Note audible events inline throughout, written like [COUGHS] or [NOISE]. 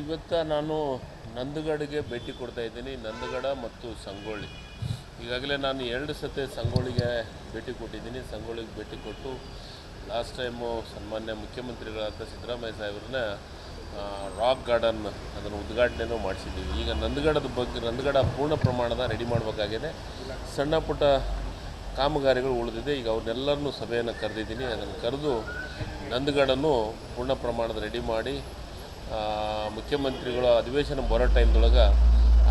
ಇವತ್ತು ನಾನು ನಂದಗಡಿಗೆ ಭೇಟಿ ಕೊಡ್ತಾ ಇದ್ದೀನಿ, ನಂದಗಡ ಮತ್ತು ಸಂಗೊಳ್ಳಿ. ಈಗಾಗಲೇ ನಾನು ಎರಡು ಸತಿ ಸಂಗೊಳ್ಳಿಗೆ ಭೇಟಿ ಕೊಟ್ಟಿದ್ದೀನಿ. ಸಂಗೊಳ್ಳಿಗೆ ಭೇಟಿ ಕೊಟ್ಟು ಲಾಸ್ಟ್ ಟೈಮು ಸನ್ಮಾನ್ಯ ಮುಖ್ಯಮಂತ್ರಿಗಳಾದ ಸಿದ್ದರಾಮಯ್ಯ ಸಾಹೇಬ್ರನ್ನ ರಾಕ್ ಗಾರ್ಡನ್ ಅದನ್ನು ಉದ್ಘಾಟನೆನೂ ಮಾಡಿಸಿದ್ದೀವಿ. ಈಗ ನಂದಗಡದ ಬಗ್ಗೆ, ನಂದಗಡ ಪೂರ್ಣ ಪ್ರಮಾಣದ ರೆಡಿ ಮಾಡಬೇಕಾಗಿದೆ. ಸಣ್ಣ ಪುಟ್ಟ ಕಾಮಗಾರಿಗಳು ಉಳಿದಿದೆ. ಈಗ ಅವ್ರನ್ನೆಲ್ಲರನ್ನೂ ಸಭೆಯನ್ನು ಕರೆದಿದ್ದೀನಿ. ಅದನ್ನು ಕರೆದು ನಂದಗಡನ್ನು ಪೂರ್ಣ ಪ್ರಮಾಣದ ರೆಡಿ ಮಾಡಿ ಮುಖ್ಯಮಂತ್ರಿಗಳು ಅಧಿವೇಶನ ಬರೋ ಟೈಮ್ದೊಳಗೆ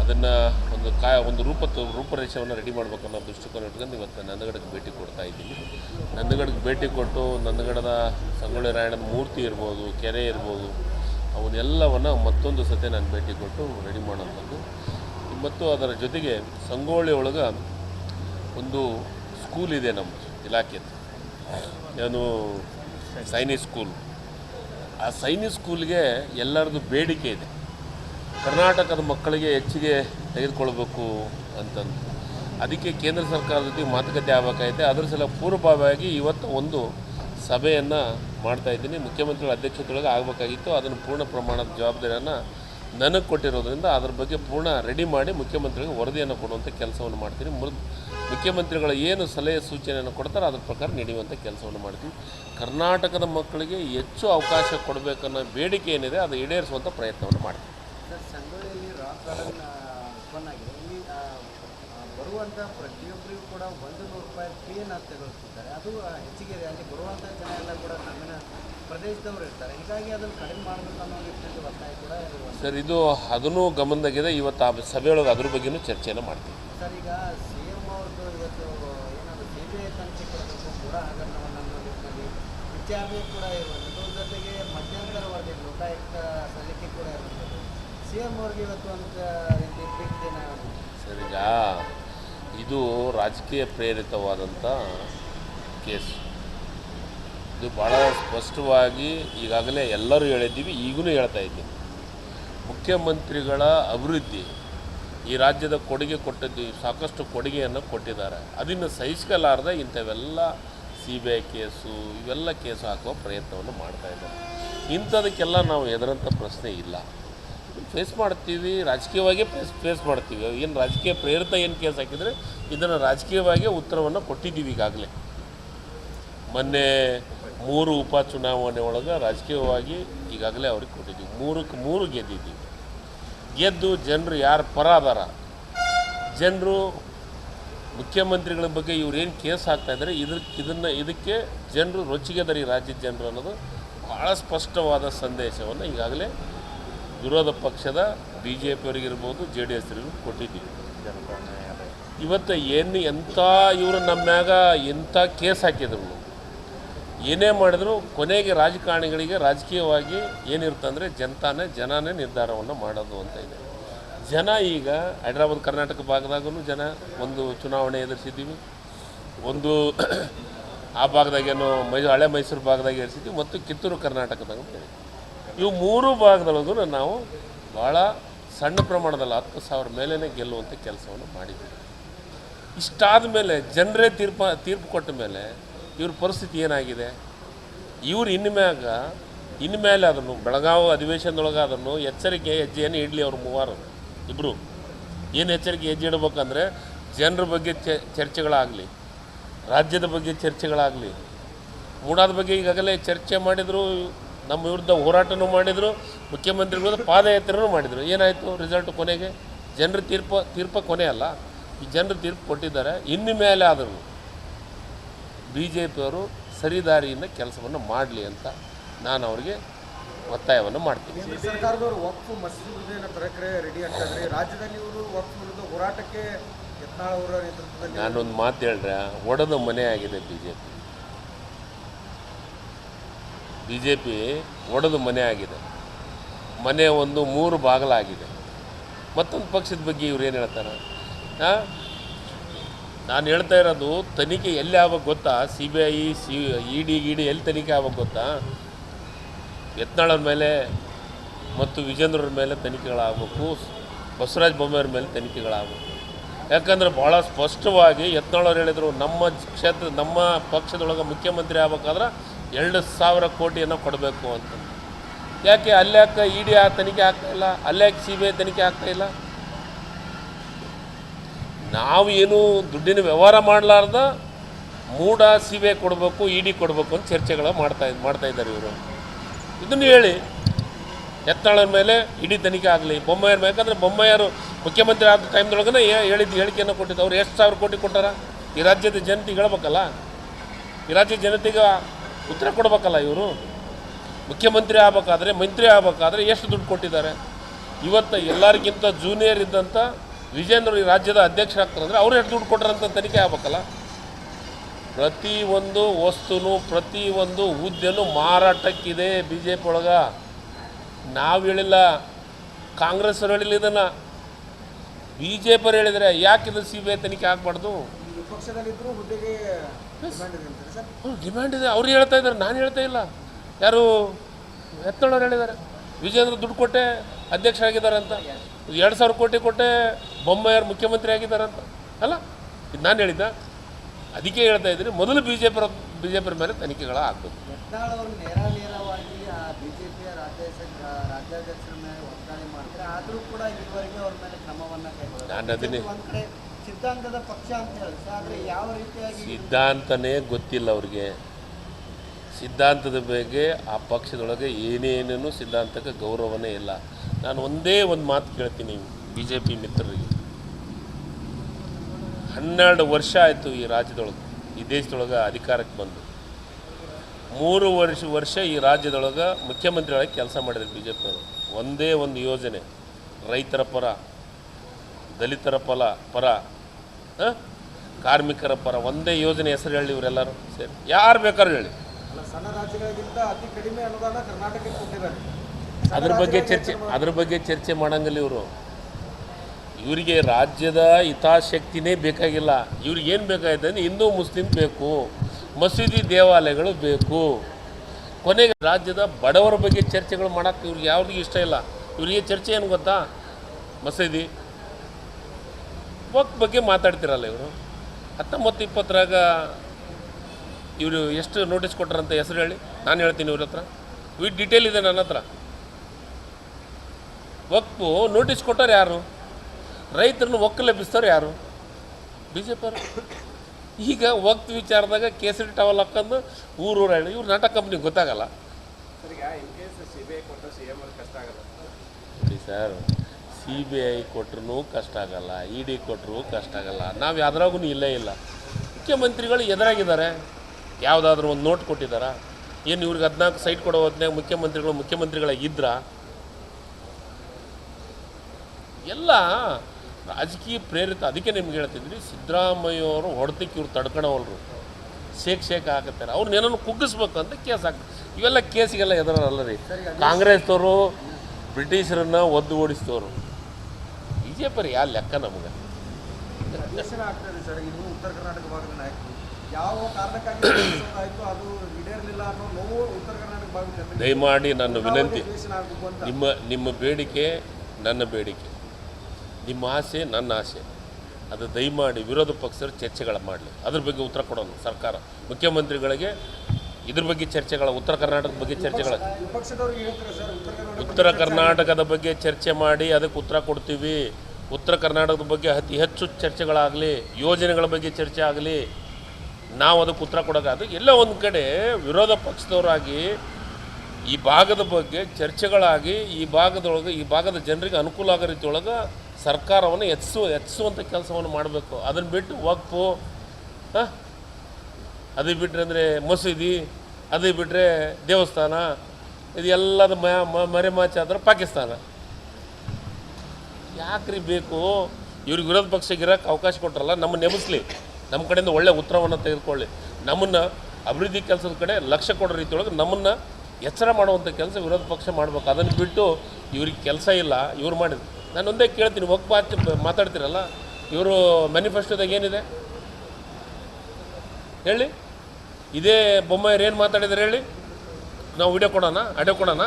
ಅದನ್ನು ಒಂದು ಕಾಯ ಒಂದು ರೂಪ ರೂಪರೇಷವನ್ನು ರೆಡಿ ಮಾಡಬೇಕು ಅನ್ನೋ ದೃಷ್ಟಿಕೋನ ಇಟ್ಕೊಂಡು ಇವತ್ತು ನಂದಗಡಕ್ಕೆ ಭೇಟಿ ಕೊಡ್ತಾ ಇದ್ದೀನಿ. ನಂದಗಡಕ್ಕೆ ಭೇಟಿ ಕೊಟ್ಟು ನಂದಗಡದ ಸಂಗೊಳ್ಳಿ ರಾಯಣ್ಣನ ಮೂರ್ತಿ ಇರ್ಬೋದು, ಕೆರೆ ಇರ್ಬೋದು, ಅವನ್ನೆಲ್ಲವನ್ನು ಮತ್ತೊಂದು ಸತಿ ನಾನು ಭೇಟಿ ಕೊಟ್ಟು ರೆಡಿ ಮಾಡೋಂಥದ್ದು. ಮತ್ತು ಅದರ ಜೊತೆಗೆ ಸಂಗೊಳ್ಳಿ ಒಳಗೆ ಒಂದು ಸ್ಕೂಲ್ ಇದೆ ನಮ್ಮ ಇಲಾಖೆದು. ಏನು ಸೈನಿಕ್ ಸ್ಕೂಲ್. ಆ ಸೈನಿಕ್ ಸ್ಕೂಲ್ಗೆ ಎಲ್ಲರದ್ದು ಬೇಡಿಕೆ ಇದೆ. ಕರ್ನಾಟಕದ ಮಕ್ಕಳಿಗೆ ಹೆಚ್ಚಿಗೆ ತೆಗೆದುಕೊಳ್ಬೇಕು ಅಂತಂದು. ಅದಕ್ಕೆ ಕೇಂದ್ರ ಸರ್ಕಾರದ ಜೊತೆ ಮಾತುಕತೆ ಆಗಬೇಕಾಗಿದೆ ಅದರ ಸಲ ಪೂರ್ವಭಾವಿಯಾಗಿ ಇವತ್ತು ಒಂದು ಸಭೆಯನ್ನು ಮಾಡ್ತಾ ಇದ್ದೀನಿ. ಮುಖ್ಯಮಂತ್ರಿಗಳ ಅಧ್ಯಕ್ಷತೆಯೊಳಗೆ ಆಗಬೇಕಾಗಿತ್ತು. ಅದನ್ನು ಪೂರ್ಣ ಪ್ರಮಾಣದ ಜವಾಬ್ದಾರಿಯನ್ನು ನನಗೆ ಕೊಟ್ಟಿರೋದ್ರಿಂದ ಅದರ ಬಗ್ಗೆ ಪೂರ್ಣ ರೆಡಿ ಮಾಡಿ ಮುಖ್ಯಮಂತ್ರಿಗೆ ವರದಿಯನ್ನು ಕೊಡುವಂಥ ಕೆಲಸವನ್ನು ಮಾಡ್ತೀನಿ. ಮುರ್ ಮುಖ್ಯಮಂತ್ರಿಗಳ ಏನು ಸಲಹೆ ಸೂಚನೆಯನ್ನು ಕೊಡ್ತಾರೆ ಅದ್ರ ಪ್ರಕಾರ ನಡೆಯುವಂಥ ಕೆಲಸವನ್ನು ಮಾಡ್ತೀವಿ. ಕರ್ನಾಟಕದ ಮಕ್ಕಳಿಗೆ ಹೆಚ್ಚು ಅವಕಾಶ ಕೊಡಬೇಕನ್ನೋ ಬೇಡಿಕೆ ಏನಿದೆ ಅದು ಈಡೇರಿಸುವಂಥ ಪ್ರಯತ್ನವನ್ನು ಮಾಡ್ತೀವಿ. ಸರ್ ಸಂಗೊಳ್ಳಿಯಲ್ಲಿ ರಾಕ್ ಗಾರ್ಡನ್ ಆಗಿದೆ. ಇಲ್ಲಿ ಆ, ಆ, ಬರುವಂಥ ಪ್ರತಿಯೊಬ್ಬರಿಗೂ ಕೂಡ ಒಂದು ನೂರು ರೂಪಾಯಿ ಫೀಯನ್ನು ತೆಗೆದುಕೊಳ್ತಾರೆ ಅದು ಹೆಚ್ಚಿಗೆ ಇದೆ ಅಲ್ಲಿ ಬರುವಂಥ ಜನ ಎಲ್ಲ ಕೂಡ ಗ್ರಾಮೀಣ ಪ್ರದೇಶದವರು ಇರ್ತಾರೆ. ಹೀಗಾಗಿ ಅದನ್ನು ಕಡಿಮೆ ಮಾಡಬೇಕು ಅನ್ನೋ ನಿಟ್ಟಿನಲ್ಲಿ ಒತ್ತಾಯ ಕೂಡ ಸರ್ ಇದು ಅದನ್ನು ಗಮನದಾಗಿದೆ ಇವತ್ತು ಆ ಸಭೆಯೊಳಗೆ ಅದ್ರ ಬಗ್ಗೆನೂ ಚರ್ಚೆಯನ್ನು ಮಾಡ್ತೀವಿ. ಸರ್ ಈಗ ಸಿ ಎಂ ಅವ್ರದ್ದು ಇವತ್ತು ಏನಾದರೂ ಸಿ ಬಿ ಐ ತನಿಖೆ ಕೊಡಬೇಕು ಕೂಡ ಹಗರಣವನ್ನು ಅನ್ನೋ ನಿಟ್ಟಿನಲ್ಲಿ ವಿಚಾರಣೆ ಕೂಡ ಇರುವಂಥದ್ದು. ಜೊತೆಗೆ ಮಧ್ಯಂತರ ವರದಿ ಲೋಕಾಯುಕ್ತ ಸಲ್ಲಿಕೆ ಕೂಡ ಇರುವಂಥದ್ದು. ಸಿ ಎಂ ಅವ್ರಿಗೆ ಇವತ್ತು ಒಂದು ರೀತಿ ದಿನ ಸರ್ ಇದು ರಾಜಕೀಯ ಪ್ರೇರಿತವಾದಂಥ ಕೇಸ್. ಇದು ಭಾಳ ಸ್ಪಷ್ಟವಾಗಿ ಈಗಾಗಲೇ ಎಲ್ಲರೂ ಹೇಳಿದ್ದೀವಿ, ಈಗಲೂ ಹೇಳ್ತಾ ಇದ್ದೀವಿ ಮುಖ್ಯಮಂತ್ರಿಗಳ ಅಭಿವೃದ್ಧಿ ಈ ರಾಜ್ಯದ ಕೊಡುಗೆ ಕೊಟ್ಟಿದ್ದೀವಿ ಸಾಕಷ್ಟು ಕೊಡುಗೆಯನ್ನು ಕೊಟ್ಟಿದ್ದಾರೆ. ಅದನ್ನು ಸಹಿಸ್ಕಲಾರ್ದೆ ಇಂಥವೆಲ್ಲ ಸಿ ಬಿ ಐ ಕೇಸು, ಇವೆಲ್ಲ ಕೇಸು ಹಾಕುವ ಪ್ರಯತ್ನವನ್ನು ಮಾಡ್ತಾ ಇದ್ದಾರೆ. ಇಂಥದಕ್ಕೆಲ್ಲ ನಾವು ಎದುರಂಥ ಪ್ರಶ್ನೆ ಇಲ್ಲ. ಫೇಸ್ ಮಾಡ್ತೀವಿ, ರಾಜಕೀಯವಾಗಿ ಫೇಸ್ ಫೇಸ್ ಮಾಡ್ತೀವಿ. ಏನು ರಾಜಕೀಯ ಪ್ರೇರಿತ ಏನು ಕೇಸ್ ಹಾಕಿದರೆ ಇದನ್ನು ರಾಜಕೀಯವಾಗಿ ಉತ್ತರವನ್ನು ಕೊಟ್ಟಿದ್ದೀವಿ ಈಗಾಗಲೇ. ಮೊನ್ನೆ ಮೂರು ಉಪಚುನಾವಣೆ ಒಳಗೆ ರಾಜಕೀಯವಾಗಿ ಈಗಾಗಲೇ ಅವ್ರಿಗೆ ಕೊಟ್ಟಿದ್ದೀವಿ. ಮೂರಕ್ಕೆ ಮೂರು ಗೆದ್ದಿದ್ದೀವಿ. ಗೆದ್ದು ಜನರು ಯಾರು ಪರ ಅದಾರ? ಜನರು ಮುಖ್ಯಮಂತ್ರಿಗಳ ಬಗ್ಗೆ ಇವ್ರೇನು ಕೇಸ್ ಹಾಕ್ತಾ ಇದ್ದಾರೆ ಇದ್ರ ಇದನ್ನು ಇದಕ್ಕೆ ಜನರು ರೊಚ್ಚಿಗೆದರಿ ರಾಜ್ಯದ ಜನರು ಅನ್ನೋದು ಭಾಳ ಸ್ಪಷ್ಟವಾದ ಸಂದೇಶವನ್ನು ಈಗಾಗಲೇ ವಿರೋಧ ಪಕ್ಷದ ಬಿ ಜೆ ಪಿಯವರಿಗಿರ್ಬೋದು ಜೆ ಡಿ ಎಸ್ ಕೊಟ್ಟಿದ್ದೀವಿ. ಇವತ್ತು ಏನು ಎಂಥ ಇವರು ನಮ್ಮ ಮ್ಯಾಗ ಎಂಥ ಕೇಸ್ ಹಾಕಿದ್ರು? ಏನೇ ಮಾಡಿದ್ರು ಕೊನೆಗೆ ರಾಜಕಾರಣಿಗಳಿಗೆ ರಾಜಕೀಯವಾಗಿ ಏನಿರ್ತಂದರೆ ಜನತಾನೇ ಜನನೇ ನಿರ್ಧಾರವನ್ನು ಮಾಡೋದು ಅಂತ ಇದೆ. ಜನ ಈಗ ಹೈದ್ರಾಬಾದ್, ಕರ್ನಾಟಕ ಭಾಗದಾಗೂ ಜನ ಒಂದು ಚುನಾವಣೆ ಎದುರಿಸಿದ್ದೀವಿ. ಒಂದು ಆ ಭಾಗದಾಗೇನೋ ಮೈ ಹಳೆ ಮೈಸೂರು ಭಾಗದಾಗ ಎದುರಿಸಿದ್ದೀವಿ ಮತ್ತು ಕಿತ್ತೂರು, ಕರ್ನಾಟಕದಾಗ. ಇವು ಮೂರು ಭಾಗದೊಳಗೂ ನಾವು ಭಾಳ ಸಣ್ಣ ಪ್ರಮಾಣದಲ್ಲಿ ಹತ್ತು ಸಾವಿರ ಮೇಲೇ ಗೆಲ್ಲುವಂಥ ಕೆಲಸವನ್ನು ಮಾಡಿದ್ದೀವಿ. ಇಷ್ಟಾದ ಮೇಲೆ ಜನರೇ ತೀರ್ಪ, ತೀರ್ಪು ಕೊಟ್ಟ ಮೇಲೆ ಇವ್ರ ಪರಿಸ್ಥಿತಿ ಏನಾಗಿದೆ? ಇವ್ರು ಇನ್ಮ್ಯಾಗ ಇನ್ಮೇಲೆ ಅದನ್ನು ಬೆಳಗಾವಿ ಅಧಿವೇಶನದೊಳಗೆ ಅದನ್ನು ಎಚ್ಚರಿಕೆ, ಹೆಜ್ಜೆಯನ್ನು ಇಡಲಿ ಅವ್ರು ಮೂವರು. ಇಬ್ಬರು ಏನು ಎಚ್ಚರಿಕೆ ಹೆಜ್ಜೆ ಇಡಬೇಕಂದ್ರೆ ಜನರ ಬಗ್ಗೆ ಚರ್ಚೆಗಳಾಗಲಿ, ರಾಜ್ಯದ ಬಗ್ಗೆ ಚರ್ಚೆಗಳಾಗಲಿ. ಮೂಡಾದ ಬಗ್ಗೆ ಈಗಾಗಲೇ ಚರ್ಚೆ ಮಾಡಿದರು, ನಮ್ಮ ವಿರುದ್ಧ ಹೋರಾಟನೂ ಮಾಡಿದರು, ಮುಖ್ಯಮಂತ್ರಿಗಳ ಪಾದಯಾತ್ರೆನೂ ಮಾಡಿದರು. ಏನಾಯಿತು ರಿಸಲ್ಟ್ ಕೊನೆಗೆ? ಜನರ ತೀರ್ಪ ತೀರ್ಪ ಕೊನೆ ಅಲ್ಲ. ಈ ಜನರು ತೀರ್ಪು ಕೊಟ್ಟಿದ್ದಾರೆ. ಇನ್ನು ಮೇಲೆ ಆದರೂ ಬಿ ಜೆ ಪಿಯವರು ಸರಿದಾರಿಯಿಂದ ಕೆಲಸವನ್ನು ಮಾಡಲಿ ಅಂತ ನಾನು ಅವರಿಗೆ ಒತ್ತಾಯವನ್ನು ಮಾಡ್ತೀವಿ. ಸರ್ಕಾರದವರು ವಕ್ಫ್ ಪ್ರಕ್ರಿಯೆ ರೆಡಿ ರಾಜ್ಯದಲ್ಲಿ ಇವರು ವಕ್ಫ್ ವಿರುದ್ಧ ಹೋರಾಟಕ್ಕೆ ಯತ್ನಾಳ್ ಅವರ ನೇತೃತ್ವದಲ್ಲಿ. ನಾನೊಂದು ಮಾತು ಹೇಳ್ರೆ ಒಡೆದ ಮನೆ ಆಗಿದೆ B J P B J P ಒಡೆದು ಮನೆ ಆಗಿದೆ. ಮನೆ ಒಂದು ಮೂರು ಬಾಗಿಲಾಗಿದೆ ಮತ್ತೊಂದು ಪಕ್ಷದ ಬಗ್ಗೆ ಇವ್ರು ಏನು ಹೇಳ್ತಾರೆ? ಹಾಂ ನಾನು ಹೇಳ್ತಾ ಇರೋದು ತನಿಖೆ ಎಲ್ಲಿ ಆಗ್ಬೇಕು ಗೊತ್ತಾ? C B I C E D ಗಿಡಿ ಎಲ್ಲಿ ತನಿಖೆ ಆಗ್ಬೇಕು ಗೊತ್ತಾ? ಯತ್ನಾಳರ ಮೇಲೆ ಮತ್ತು ವಿಜೇಂದ್ರರ ಮೇಲೆ ತನಿಖೆಗಳಾಗಬೇಕು. ಬಸವರಾಜ ಬೊಮ್ಮೆಯವ್ರ ಮೇಲೆ ತನಿಖೆಗಳಾಗಬೇಕು. ಯಾಕಂದರೆ ಭಾಳ ಸ್ಪಷ್ಟವಾಗಿ ಯತ್ನಾಳವ್ರು ಹೇಳಿದರು, ನಮ್ಮ ಕ್ಷೇತ್ರ, ನಮ್ಮ ಪಕ್ಷದೊಳಗೆ ಮುಖ್ಯಮಂತ್ರಿ ಆಗ್ಬೇಕಾದ್ರೆ ಎರಡು ಸಾವಿರ ಕೋಟಿಯನ್ನು ಕೊಡಬೇಕು ಅಂತ. ಯಾಕೆ ಅಲ್ಲ್ಯಾಕೆ ಇ ಡಿ ತನಿಖೆ ಆಗ್ತಾಯಿಲ್ಲ ಇಲ್ಲ? ಅಲ್ಲಿ ಯಾಕೆ ಸಿ ಬಿ ಐ ತನಿಖೆ ಆಗ್ತಾಯಿಲ್ಲ ನಾವು ಏನು ದುಡ್ಡಿನ ವ್ಯವಹಾರ ಮಾಡಲಾರ್ದ ಮೂಡ ಸಿ ಬಿ ಐ ಕೊಡಬೇಕು, ಇ ಡಿ ಕೊಡಬೇಕು ಅಂತ ಚರ್ಚೆಗಳು ಮಾಡ್ತಾ ಮಾಡ್ತಾಯಿದ್ದಾರೆ ಇವರು. ಇದನ್ನು ಹೇಳಿ ಎತ್ತಾಳರ ಮೇಲೆ ಇಡೀ ತನಿಖೆ ಆಗಲಿ. ಬೊಮ್ಮಾಯರ ಬೇಕಂದ್ರೆ ಬೊಮ್ಮಾಯರು ಮುಖ್ಯಮಂತ್ರಿ ಆದ ಟೈಮ್ದೊಳಗನೆ ಹೇಳಿದ್ದು ಹೇಳಿಕೆಯನ್ನು ಕೊಟ್ಟಿದ್ದು. ಅವ್ರು ಎಷ್ಟು ಸಾವಿರ ಕೋಟಿ ಕೊಟ್ಟಾರ? ಈ ರಾಜ್ಯದ ಜನತೆಗೆ ಹೇಳ್ಬೇಕಲ್ಲ? ಈ ರಾಜ್ಯದ ಜನತೆಗೆ ಉತ್ತರ ಕೊಡ್ಬೇಕಲ್ಲ ಇವರು? ಮುಖ್ಯಮಂತ್ರಿ ಆಗ್ಬೇಕಾದ್ರೆ ಮಂತ್ರಿ ಆಗ್ಬೇಕಾದ್ರೆ ಎಷ್ಟು ದುಡ್ಡು ಕೊಟ್ಟಿದ್ದಾರೆ? ಇವತ್ತು ಎಲ್ಲರಿಗಿಂತ ಜೂನಿಯರ್ ಇದ್ದಂಥ ವಿಜೇಂದ್ರ ಈ ರಾಜ್ಯದ ಅಧ್ಯಕ್ಷರಾಗ್ತಾರಂದ್ರೆ ಅವ್ರು ಎಷ್ಟು ದುಡ್ಡು ಕೊಟ್ಟಾರಂತ ತನಿಖೆ ಆಗ್ಬೇಕಲ್ಲ? ಪ್ರತಿ ಒಂದು ವಸ್ತುನು ಪ್ರತಿಯೊಂದು ಹುದ್ದೆನೂ ಮಾರಾಟಕ್ಕಿದೆ ಬಿ ಜೆ ಪಿ ಒಳಗೆ. ನಾವು ಹೇಳಿಲ್ಲ ಕಾಂಗ್ರೆಸ್ ಅವ್ರು ಹೇಳಿಲ್ಲ ಇದನ್ನು. ಬಿ ಜೆ ಪಿಯವ್ರು ಹೇಳಿದರೆ ಯಾಕೆ ಇದು ಸಿ ಬಿ ಐ ತನಿಖೆ ಆಗಬಾರ್ದು ಡಿಮ್ಯಾಂಡ್ ಇದೆ ಅವ್ರು ಹೇಳ್ತಾ ಇದ್ದಾರೆ ನಾನು ಹೇಳ್ತಾ ಇಲ್ಲ. ಯಾರು ಎತ್ತಳವ್ರು ಹೇಳಿದ್ದಾರೆ. ವಿಜೇಂದ್ರ ದುಡ್ಡು ಕೊಟ್ಟೆ ಅಧ್ಯಕ್ಷ ಆಗಿದ್ದಾರೆ ಅಂತ. ಎರಡು ಸಾವಿರ ಕೋಟಿ ಕೊಟ್ಟೆ ಬೊಮ್ಮಾಯರು ಮುಖ್ಯಮಂತ್ರಿ ಆಗಿದ್ದಾರೆ ಅಂತ. ಅಲ್ಲ ಇದು ನಾನು ಹೇಳಿದ್ದ? ಅದಕ್ಕೆ ಹೇಳ್ತಾ ಇದ್ದೀನಿ ಮೊದಲು B J P B J P ಮೇಲೆ ತನಿಖೆಗಳ ಆಗ್ಬೇಕು ನಾನು ಅದನ್ನೇ- ಸಿದ್ಧಾಂತನೇ ಗೊತ್ತಿಲ್ಲ ಅವ್ರಿಗೆ. ಸಿದ್ಧಾಂತದ ಬಗ್ಗೆ ಆ ಪಕ್ಷದೊಳಗೆ ಏನೇನೇನು ಸಿದ್ಧಾಂತಕ್ಕೆ ಗೌರವನೇ ಇಲ್ಲ. ನಾನು ಒಂದೇ ಒಂದು ಮಾತು ಕೇಳ್ತೀನಿ ಬಿ ಜೆ ಪಿ ಮಿತ್ರರಿಗೆ. ಹನ್ನೆರಡು ವರ್ಷ ಆಯಿತು ಈ ರಾಜ್ಯದೊಳಗೆ ಈ ದೇಶದೊಳಗೆ ಅಧಿಕಾರಕ್ಕೆ ಬಂದು. ಮೂರು ವರ್ಷ ವರ್ಷ ಈ ರಾಜ್ಯದೊಳಗೆ ಮುಖ್ಯಮಂತ್ರಿಗಳಾಗಿ ಕೆಲಸ ಮಾಡಿದ್ರು ಬಿ ಜೆ ಪಿಯವರು ಒಂದೇ ಒಂದು ಯೋಜನೆ ರೈತರ ಪರ ದಲಿತರ ಫಲ ಪರ? ಕಾರ್ಮಿಕರ ಪರ ಒಂದೇ ಯೋಜನೆ ಹೆಸರು ಹೇಳಿ ಇವರೆಲ್ಲರೂ ಸೇರಿ. ಯಾರು ಬೇಕಾದ್ರೂ ಹೇಳಿ. ಅದ್ರ ಬಗ್ಗೆ ಚರ್ಚೆ ಅದ್ರ ಬಗ್ಗೆ ಚರ್ಚೆ ಮಾಡಂಗಿಲ್ಲ ಇವರು. ಇವರಿಗೆ ರಾಜ್ಯದ ಹಿತಾಸಕ್ತಿನೇ ಬೇಕಾಗಿಲ್ಲ. ಇವ್ರಿಗೆ ಏನು ಬೇಕಾಗಿದೆ ಹಿಂದೂ ಮುಸ್ಲಿಂ ಬೇಕು, ಮಸೀದಿ ದೇವಾಲಯಗಳು ಬೇಕು. ಕೊನೆಗೆ ರಾಜ್ಯದ ಬಡವರ ಬಗ್ಗೆ ಚರ್ಚೆಗಳು ಮಾಡೋಕ್ಕೆ ಇವ್ರಿಗೆ ಯಾವ್ರಿಗೂ ಇಷ್ಟ ಇಲ್ಲ. ಇವರಿಗೆ ಚರ್ಚೆ ಏನು ಗೊತ್ತಾ? ಮಸೀದಿ. ವಕ್ ಬಗ್ಗೆ ಮಾತಾಡ್ತಿರಲ್ಲ ಇವರು. ಹತ್ತೊಂಬತ್ತು ಇಪ್ಪತ್ತರಾಗ ಇವರು ಎಷ್ಟು ನೋಟಿಸ್ ಕೊಟ್ರಂತ ಹೆಸರು ಹೇಳಿ. ನಾನು ಹೇಳ್ತೀನಿ ಇವ್ರ ಹತ್ರ. ವಿತ್ ಡೀಟೇಲ್ ಇದೆ ನನ್ನ ಹತ್ರ. ವಕ್ಫು ನೋಟಿಸ್ ಕೊಟ್ಟವ್ರು ಯಾರು? ರೈತರನ್ನು ಒಕ್ಕಲೆಬ್ಬಿಸ್ತವ್ರು ಯಾರು? ಬಿ ಜೆ ಪಿ ಈಗ ಒಕ್ತ ವಿಚಾರದಾಗ ಕೇಸರಿ ಟವಲ್ ಹಾಕೊಂಡು ಊರೂರು ಹೇಳಿ ಇವ್ರು ನಾಟಕ ಕಂಪ್ನಿಗೆ ಗೊತ್ತಾಗಲ್ಲ. ನೋಡಿ ಸರ್ ಸಿ ಬಿ ಐ ಕೊಟ್ರೂ ಕಷ್ಟ ಆಗಲ್ಲ. ಇ ಡಿ ಕೊಟ್ಟರು ಕಷ್ಟ ಆಗಲ್ಲ ನಾವು ಯಾವ್ದ್ರಾಗೂ ಇಲ್ಲೇ ಇಲ್ಲ. ಮುಖ್ಯಮಂತ್ರಿಗಳು ಎದುರಾಗಿದ್ದಾರೆ. ಯಾವುದಾದ್ರೂ ಒಂದು ನೋಟ್ ಕೊಟ್ಟಿದ್ದಾರಾ? ಏನು ಇವ್ರಿಗೆ ಹದಿನಾಲ್ಕು ಸೈಟ್ ಕೊಡೋ ಹೊತ್ತಿನಾಗ ಮುಖ್ಯಮಂತ್ರಿಗಳು ಮುಖ್ಯಮಂತ್ರಿಗಳಾಗಿದ್ರ? ಎಲ್ಲ ರಾಜಕೀಯ ಪ್ರೇರಿತ ಅದಕ್ಕೆ ನಿಮ್ಗೆ ಹೇಳ್ತಿದ್ರಿ ಸಿದ್ದರಾಮಯ್ಯವರು ಹೊಡೆದಕ್ಕೆ ಇವ್ರು ತಡ್ಕೊಳವಲ್ರು ಶೇಕ್ ಶೇಕ್ ಹಾಕತ್ತಾರೆ. ಅವ್ರು ಏನನ್ನು ಕುಗ್ಗಿಸ್ಬೇಕು ಅಂತ ಕೇಸ್ ಹಾಕ್ ಇವೆಲ್ಲ ಕೇಸಿಗೆಲ್ಲ ಎದುರಲ್ಲ ರೀ. ಕಾಂಗ್ರೆಸ್ನವರು ಬ್ರಿಟಿಷರನ್ನ ಒದ್ದು ಓಡಿಸಿದವರು ಬಿ ಜೆ ಪಿ ಯಾವ ಲೆಕ್ಕ ನಮಗೆ. ಆಗ್ತದೆ ಸರ್ ಇದು ಉತ್ತರ ಕರ್ನಾಟಕ ಭಾಗದ ನಾಯಕರು. ಯಾವ ಕಾರಣಕ್ಕಾಗಿ [COUGHS] ಅಧಿವೇಶನ ಆಯ್ತು ಅದು ಈಡೇರಲಿಲ್ಲ ಅನ್ನೋ ನೋವು ಉತ್ತರ ಕರ್ನಾಟಕ ಭಾಗದ ಜನರಿಗೆ ದಯಮಾಡಿ ನನ್ನ ವಿನಂತಿ. ನಿಮ್ಮ ನಿಮ್ಮ ಬೇಡಿಕೆ ನನ್ನ ಬೇಡಿಕೆ. ನಿಮ್ಮ ಆಸೆ, ನನ್ನ ಆಸೆ. ಅದು ದಯಮಾಡಿ ವಿರೋಧ ಪಕ್ಷರು ಚರ್ಚೆಗಳ ಮಾಡಲಿ. ಅದ್ರ ಬಗ್ಗೆ ಉತ್ತರ ಕೊಡೋಣ ಸರ್ಕಾರ. ಮುಖ್ಯಮಂತ್ರಿಗಳಿಗೆ ಇದ್ರ ಬಗ್ಗೆ ಚರ್ಚೆಗಳ, ಉತ್ತರ ಕರ್ನಾಟಕದ ಬಗ್ಗೆ ಚರ್ಚೆಗಳ. ಉತ್ತರ ಕರ್ನಾಟಕದ ಬಗ್ಗೆ ಚರ್ಚೆ ಮಾಡಿ ಅದಕ್ಕೆ ಉತ್ತರ ಕೊಡ್ತೀವಿ. ಉತ್ತರ ಕರ್ನಾಟಕದ ಬಗ್ಗೆ ಅತಿ ಹೆಚ್ಚು ಚರ್ಚೆಗಳಾಗಲಿ, ಯೋಜನೆಗಳ ಬಗ್ಗೆ ಚರ್ಚೆ ಆಗಲಿ, ನಾವು ಅದಕ್ಕೆ ಉತ್ತರ ಕೊಡೋಕ್ಕಾದ ಎಲ್ಲ ಒಂದು ಕಡೆ ವಿರೋಧ ಪಕ್ಷದವರಾಗಿ ಈ ಭಾಗದ ಬಗ್ಗೆ ಚರ್ಚೆಗಳಾಗಿ ಈ ಭಾಗದೊಳಗೆ, ಈ ಭಾಗದ ಜನರಿಗೆ ಅನುಕೂಲ ಆಗೋ ರೀತಿಯೊಳಗೆ ಸರ್ಕಾರವನ್ನು ಹೆಚ್ಚಿಸುವ ಹೆಚ್ಚಿಸುವಂಥ ಕೆಲಸವನ್ನು ಮಾಡಬೇಕು. ಅದನ್ನು ಬಿಟ್ಟು ವಕ್ಫು ಹಾಂ? ಅದು ಬಿಟ್ಟರೆ ಅಂದರೆ ಮಸೀದಿ, ಅದು ಬಿಟ್ಟರೆ ದೇವಸ್ಥಾನ, ಇದು ಎಲ್ಲದ ಮ, ಮ- ಮರೆಮಾಚಾದ್ರೆ ಪಾಕಿಸ್ತಾನ. ಯಾಕ್ರಿ ಬೇಕು? ಇವ್ರಿಗೆ ವಿರೋಧ ಪಕ್ಷಕ್ಕೆ ಇರೋಕ್ಕೆ ಅವಕಾಶ ಕೊಟ್ಟರಲ್ಲ ನಮ್ಮನ್ನು ನೆಮಿಸ್ಲಿ. ನಮ್ಮ ಕಡೆಯಿಂದ ಒಳ್ಳೆ ಉತ್ತರವನ್ನು ತೆಗೆದುಕೊಳ್ಳಿ. ನಮ್ಮನ್ನು ಅಭಿವೃದ್ಧಿ ಕೆಲಸದ ಕಡೆ ಲಕ್ಷ್ಯ ಕೊಡೋ ರೀತಿಯೊಳಗೆ ನಮ್ಮನ್ನು ಎಚ್ಚರ ಮಾಡುವಂಥ ಕೆಲಸ ವಿರೋಧ ಪಕ್ಷ ಮಾಡಬೇಕು. ಅದನ್ನು ಬಿಟ್ಟು ಇವ್ರಿಗೆ ಕೆಲಸ ಇಲ್ಲ, ಇವ್ರು ಮಾಡಿದ್ರು. ನಾನು ಒಂದೇ ಕೇಳ್ತೀನಿ ಒಕ್ಕ ಮಾತಾಡ್ತೀರಲ್ಲ? ಇವರು ಮ್ಯಾನಿಫೆಸ್ಟೋದಾಗ ಏನಿದೆ? ಹೇಳಿ. ಇದೇ ಬೊಮ್ಮಾಯರು ಏನು ಮಾತಾಡಿದ್ದಾರೆ ಹೇಳಿ. ನಾವು ವಿಡಿಯೋ ಕೊಡೋಣ ಅಡೆ ಕೊಡೋಣ.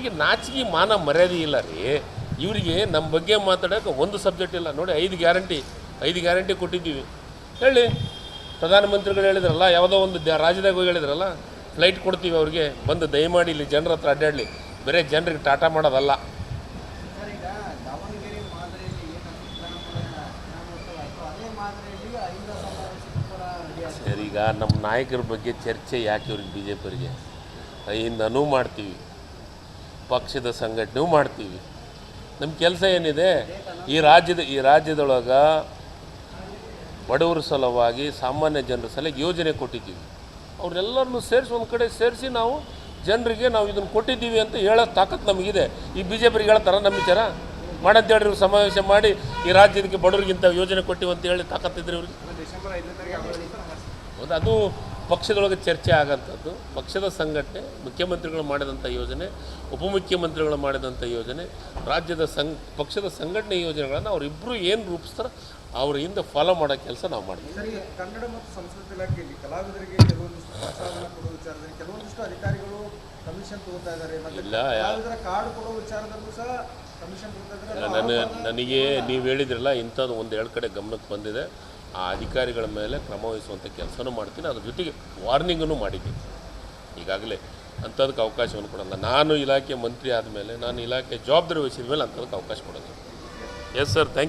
ಈಗ ನಾಚಿಕೆ, ಮಾನ ಮರ್ಯಾದೆ ಇಲ್ಲ ರೀ. ಇವರಿಗೆ ನಮ್ಮ ಬಗ್ಗೆ ಮಾತಾಡೋಕೆ ಒಂದು ಸಬ್ಜೆಕ್ಟ್ ಇಲ್ಲ. ನೋಡಿ, ಐದು ಗ್ಯಾರಂಟಿ ಐದು ಗ್ಯಾರಂಟಿ ಕೊಟ್ಟಿದ್ದೀವಿ. ಹೇಳಿ. ಪ್ರಧಾನಮಂತ್ರಿಗಳು ಹೇಳಿದ್ರಲ್ಲ, ಯಾವುದೋ ಒಂದು ರಾಜ್ಯದಾಗ ಹೋಗಿ ಹೇಳಿದ್ರಲ್ಲ ಫ್ಲೈಟ್ ಕೊಡ್ತೀವಿ ಅವ್ರಿಗೆ. ಬಂದು ದಯಮಾಡಿ ಇಲ್ಲಿ ಜನರ ಹತ್ರ ಅಡ್ಡಾಡಲಿ. ಬರೀ ಜನರಿಗೆ ಟಾಟಾ ಮಾಡೋದಲ್ಲ ಸರ್ ಈಗ ದಾವಣಗೆರೆ ಮಾದರಿಯಲ್ಲಿ ಏನು ಅನುಷ್ಠಾನ ಅನಾಹುತ ಆಯಿತು ಅದೇ ಮಾದರಿಯಲ್ಲಿ ಅಹಿಂದ ಸಮಾವೇಶಕ್ಕೂ ಕೂಡ ರೆಡಿ ಆಗಿದೆ ಸರ್ ಈಗ ನಮ್ಮ ನಾಯಕರ ಬಗ್ಗೆ ಚರ್ಚೆ ಯಾಕೆ ಇವ್ರಿಗೆ ಬಿ ಜೆ ಪಿಯವರಿಗೆ ಅಹಿಂದನೂ ಮಾಡ್ತೀವಿ, ಪಕ್ಷದ ಸಂಘಟನೆಯೂ ಮಾಡ್ತೀವಿ. ನಮ್ಮ ಕೆಲಸ ಏನಿದೆ, ಈ ರಾಜ್ಯದ, ಈ ರಾಜ್ಯದೊಳಗೆ ಬಡವರ ಸಲುವಾಗಿ ಸಾಮಾನ್ಯ ಜನರ ಸಲುವಾಗಿ ಯೋಜನೆ ಕೊಟ್ಟಿದ್ದೀವಿ. ಅವ್ರನ್ನೆಲ್ಲರನ್ನೂ ಸೇರಿಸಿ, ಒಂದು ಕಡೆ ಸೇರಿಸಿ ನಾವು ಜನರಿಗೆ ನಾವು ಇದನ್ನು ಕೊಟ್ಟಿದ್ದೀವಿ ಅಂತ ಹೇಳೋ ತಾಕತ್ತು ನಮಗಿದೆ. ಈ ಬಿ ಜೆ ಪಿಗೆ ಹೇಳ್ತಾರ ನಮ್ಮ ವಿಚಾರ? ಮಾಡಂತೇಳಿ ಇವ್ರು ಸಮಾವೇಶ ಮಾಡಿ ಈ ರಾಜ್ಯದಕ್ಕೆ ಬಡವರಿಗಿಂತ ಯೋಜನೆ ಕೊಟ್ಟಿವಂತ ಹೇಳಿ ತಾಕತ್ತಿದ್ರೆ ಇವ್ರಿಗೆ? ಹೌದು ಅದು ಪಕ್ಷದೊಳಗೆ ಚರ್ಚೆ ಆಗೋಂಥದ್ದು. ಪಕ್ಷದ ಸಂಘಟನೆ ಮುಖ್ಯಮಂತ್ರಿಗಳು ಮಾಡಿದಂಥ ಯೋಜನೆ ಉಪಮುಖ್ಯಮಂತ್ರಿಗಳು ಮಾಡಿದಂಥ ಯೋಜನೆ ರಾಜ್ಯದ ಸಂಘ ಪಕ್ಷದ ಸಂಘಟನೆ ಯೋಜನೆಗಳನ್ನು ಅವರಿಬ್ಬರು ಏನು ರೂಪಿಸ್ತಾರೆ ಅವ್ರ ಹಿಂದೆ ಫಾಲೋ ಮಾಡೋ ಕೆಲಸ ನಾವು ಮಾಡ್ತೀವಿ. ಸರಿ ಕನ್ನಡ ಮತ್ತು ಸಂಸ್ಕೃತಿ ಇಲಾಖೆಯಲ್ಲಿ ಕಲಾವಿದರಿಗೆ ಕೆಲವೊಂದಿಷ್ಟು ಕೊಡೋ ವಿಚಾರದಲ್ಲಿ ಕೆಲವೊಂದಿಷ್ಟು ಅಧಿಕಾರಿಗಳು ಕಮಿಷನ್ ತಗೋತಾ ಇದ್ದಾರೆ. ಇಲ್ಲ, ಕಾರ್ಡ್ ಕೊಡೋ ವಿಚಾರದಲ್ಲೂ ಸಹ ಕಮಿಷನ್ ತಗೋತಾ ಇದ್ದಾರೆ. ನನಗೆ ನೀವು ಹೇಳಿದ್ರಲ್ಲ ಇಂಥದ್ದು ಒಂದು ಎರಡು ಕಡೆ ಗಮನಕ್ಕೆ ಬಂದಿದೆ. ಆ ಅಧಿಕಾರಿಗಳ ಮೇಲೆ ಕ್ರಮ ವಹಿಸುವಂಥ ಕೆಲಸನೂ ಮಾಡ್ತೀನಿ. ಅದ್ರ ಜೊತೆಗೆ ವಾರ್ನಿಂಗನ್ನು ಮಾಡಿದ್ದೀನಿ. ಈಗಾಗಲೇ ಅಂಥದಕ್ಕೆ ಅವಕಾಶವನ್ನು ಕೊಡಲ್ಲ. ನಾನು ಇಲಾಖೆ ಮಂತ್ರಿ ಆದಮೇಲೆ ನಾನು ಇಲಾಖೆ ಜವಾಬ್ದಾರಿ ವಹಿಸಿದ ಮೇಲೆ ಅಂಥದಕ್ಕೆ ಅವಕಾಶ ಕೊಡೋದು ಎಸ್ ಸರ್ ಥ್ಯಾಂಕ್ ಯು